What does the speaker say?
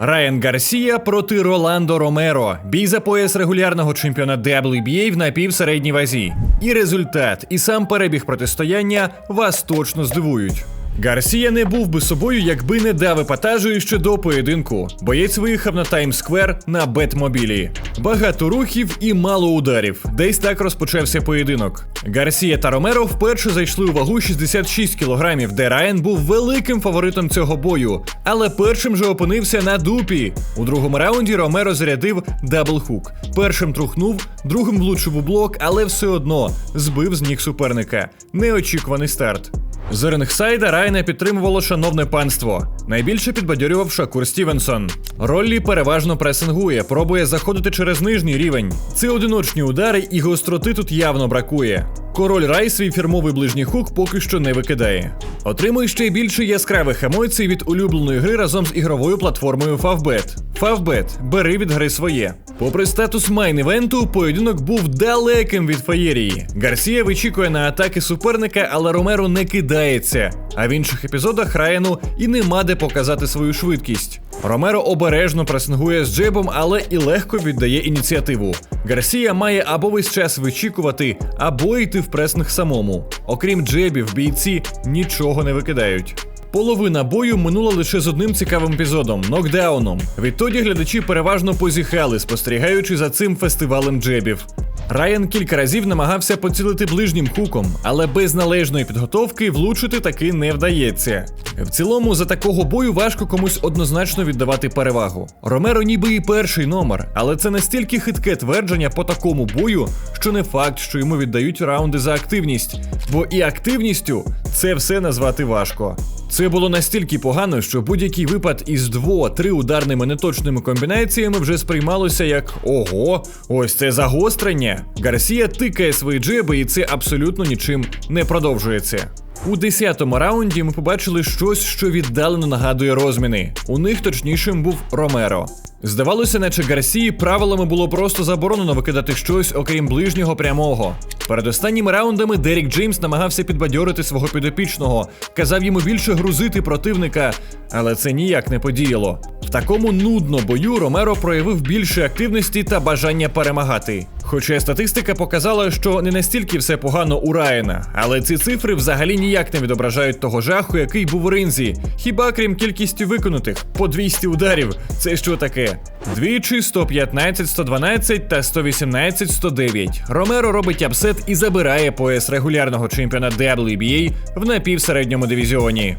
Райан Гарсія проти Роландо Ромеро. Бій за пояс регулярного чемпіона WBA в напівсередній вазі. І результат, і сам перебіг протистояння вас точно здивують. Гарсія не був би собою, якби не дав епатажу ще до поєдинку. Боєць виїхав на Таймсквер на Бетмобілі. Багато рухів і мало ударів. Десь так розпочався поєдинок. Гарсія та Ромеро вперше зайшли у вагу 66 кілограмів, де Райан був великим фаворитом цього бою, але першим же опинився на дупі. У другому раунді Ромеро зарядив даблхук. Першим трухнув, другим влучив у блок, але все одно збив з ніг суперника. Неочікуваний старт. З рингсайда Райна підтримувало шановне панство. Найбільше підбадьорював Шакур Стівенсон. Роллі переважно пресингує, пробує заходити через нижній рівень. Це одиночні удари, і гостроти тут явно бракує. Король Рай свій фірмовий ближній хук поки що не викидає. Отримує ще більше яскравих емоцій від улюбленої гри разом з ігровою платформою Favbet. Favbet, бери від гри своє. Попри статус майн-івенту, поєдинок був далеким від феєрії. Гарсія вичікує на атаки суперника, але Ромеро не кидається. А в інших епізодах Райану і нема де показати свою швидкість. Ромеро обережно пресингує з джебом, але і легко віддає ініціативу. Гарсія має або весь час вичікувати, або йти в пресинг самому. Окрім джебів, бійці нічого не викидають. Половина бою минула лише з одним цікавим епізодом нокдауном. Відтоді глядачі переважно позіхали, спостерігаючи за цим фестивалем джебів. Райан кілька разів намагався поцілити ближнім хуком, але без належної підготовки влучити таки не вдається. В цілому, за такого бою важко комусь однозначно віддавати перевагу. Ромеро ніби і перший номер, але це настільки хитке твердження по такому бою, що не факт, що йому віддають раунди за активність, бо і активністю це все назвати важко. Це було настільки погано, що будь-який випад із дво-три ударними неточними комбінаціями вже сприймалося як ого, ось це загострення. Гарсія тикає свої джеби, і це абсолютно нічим не продовжується. У 10-му раунді ми побачили щось, що віддалено нагадує розміни. У них точнішим був Ромеро. Здавалося, наче Гарсії правилами було просто заборонено викидати щось, окрім ближнього прямого. Перед останніми раундами Дерік Джеймс намагався підбадьорити свого підопічного, казав йому більше грузити противника, але це ніяк не подіяло. В такому нудно бою Ромеро проявив більше активності та бажання перемагати. Хоча статистика показала, що не настільки все погано у Райана, але ці цифри взагалі ніяк не відображають того жаху, який був у ринзі. Хіба крім кількістю виконутих по 200 ударів, це що таке? Двічі 115, 112 та 118, 109. Ромеро робить апсет і забирає пояс регулярного чемпіона WBA в напівсередньому дивізіоні.